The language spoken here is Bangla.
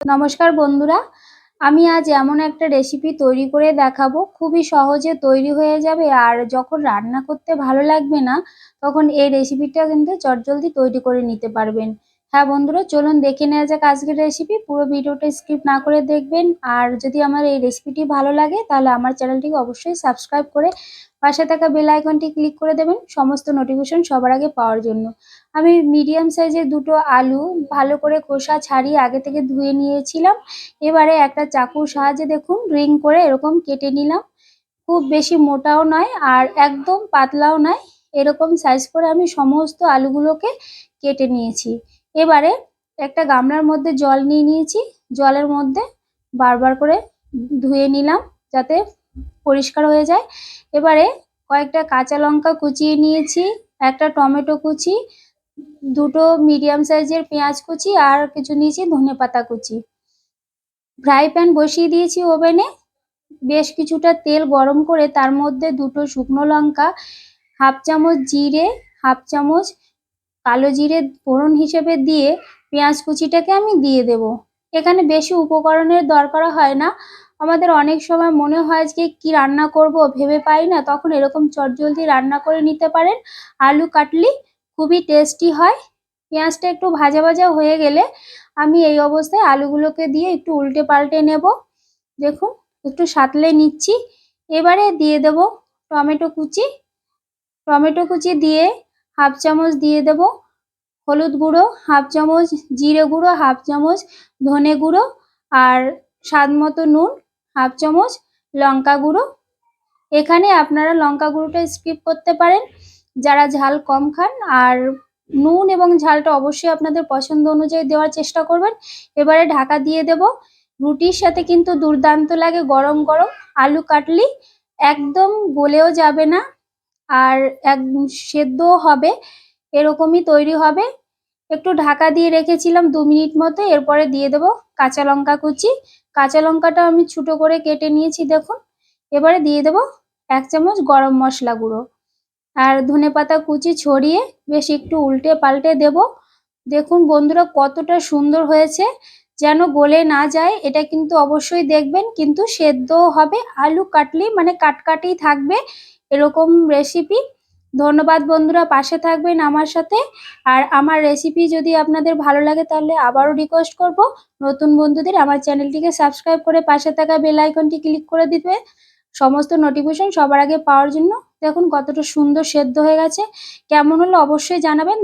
নমস্কার বন্ধুরা, আমি আজ এমন একটা রেসিপি তৈরি করে দেখাবো। খুবই সহজে তৈরি হয়ে যাবে আর যখন রান্না করতে ভালো লাগবে না, তখন এই রেসিপিটা কিন্তু চটজলদি তৈরি করে নিতে পারবেন। হ্যাঁ বন্ধুরা, চলুন দেখে নেওয়া যাক আজকের রেসিপি পুরো ভিডিওটা স্কিপ না করে দেখবেন। আর যদি আমার এই রেসিপিটি ভালো লাগে, তাহলে আমার চ্যানেলটিকে অবশ্যই সাবস্ক্রাইব করে পাশে থাকা বেল আইকনটি ক্লিক করে দেবেন, সমস্ত নোটিফিকেশন সবার আগে পাওয়ার জন্য। আমি মিডিয়াম সাইজের দুটো আলু ভালো করে খোসা ছাড়িয়ে আগে থেকে ধুয়ে নিয়েছিলাম। এবারে একটা চাকুর সাহায্যে দেখুন রিং করে এরকম কেটে নিলাম। খুব বেশি মোটাও নয় আর একদম পাতলাও নয়। এরকম সাইজ করে আমি সমস্ত আলুগুলোকে কেটে নিয়েছি। এবারে একটা গামলার মধ্যে জল নিয়ে নিয়েছি। জলের মধ্যে বারবার করে ধুয়ে নিলাম যাতে পরিষ্কার হয়ে যায়। এবারে কয়েকটা কাঁচা লঙ্কা কুচিয়ে নিয়েছি, একটা টমেটো কুচি, দুটো মিডিয়াম সাইজের পেঁয়াজ কুচি আর কিছু নিয়েছি ধনে পাতা কুচি। ফ্রাই প্যান বসিয়ে দিয়েছি ওভেনে। বেশ কিছুটা তেল গরম করে তার মধ্যে দুটো শুকনো লঙ্কা, হাফ চামচ জিরে, হাফ চামচ কালো জিরে ফোড়ন হিসেবে দিয়ে পেঁয়াজ কুচিটাকে আমি দিয়ে দেব। এখানে বেশি উপকরণের দরকার হয় না। আমাদের অনেক সময় মনে হয় যে, কি রান্না করব? ভেবে পাই না। তখন এরকম চটজলদি রান্না করে নিতে পারেন। আলু কাটলি খুবই টেস্টি হয়। পেঁয়াজটা একটু ভাজা ভাজা হয়ে গেলে আমি এই অবস্থায় আলুগুলোকে দিয়ে একটু উল্টে পাল্টে নেব। দেখুন, একটু সাতলে নিচ্ছি। এবারে দিয়ে দেব টমেটো কুচি। টমেটো কুচি দিয়ে হাফ চামচ দিয়ে দেব। হলুদ গুঁড়ো, হাফ চামচ, জিরে গুঁড়ো, হাফ চামচ, ধনে গুঁড়ো আর স্বাদ মতো নুন, হাফ চামচ, লঙ্কা গুঁড়ো। এখানে আপনারা লঙ্কা গুঁড়োটা স্কিপ করতে পারেন। যারা ঝাল কম খান আর নুন এবং ঝালটা অবশ্যই আপনাদের পছন্দ অনুযায়ী দেওয়ার চেষ্টা করবেন। এবারে ঢাকা দিয়ে দেব। রুটির সাথে কিন্তু দুর্দান্ত লাগে গরম গরম আলু কাটলি। একদম গলেও যাবে না। আর এক সেদ্ধও হবে, এরকমই তৈরি হবে। একটু ঢাকা দিয়ে রেখেছিলাম দু মিনিট মতো, এরপরে দিয়ে দেব কাঁচা লঙ্কা কুচি। কাঁচা লঙ্কাটা আমি ছোটো করে কেটে নিয়েছি, দেখুন। এবারে দিয়ে দেব এক চামচ গরম মশলা গুঁড়ো। আর ধনে পাতা কুচি ছড়িয়ে বেশ একটু উল্টে পাল্টে দেব। দেখুন বন্ধুরা কতটা সুন্দর হয়েছে, যেন গলে না যায়, এটা কিন্তু অবশ্যই দেখবেন। কিন্তু সেদ্ধও হবে, আলু কাটলি মানে কাটকাটেই থাকবে। এরকম রেসিপি ধন্যবাদ বন্ধুরা, পাশে থাকবেন আমার সাথে। আর আমার রেসিপি যদি আপনাদের ভালো লাগে তাহলে আবারও রিকোয়েস্ট করব। নতুন বন্ধুদের আমার চ্যানেলটিকে সাবস্ক্রাইব করে পাশে থাকা বেল আইকনটি ক্লিক করে দিবে। সমস্ত নোটিফিকেশন সবার আগে পাওয়ার জন্য দেখুন কতটা সুন্দর সেদ্ধ হয়ে গেছে। কেমন হলো অবশ্যই জানাবেন।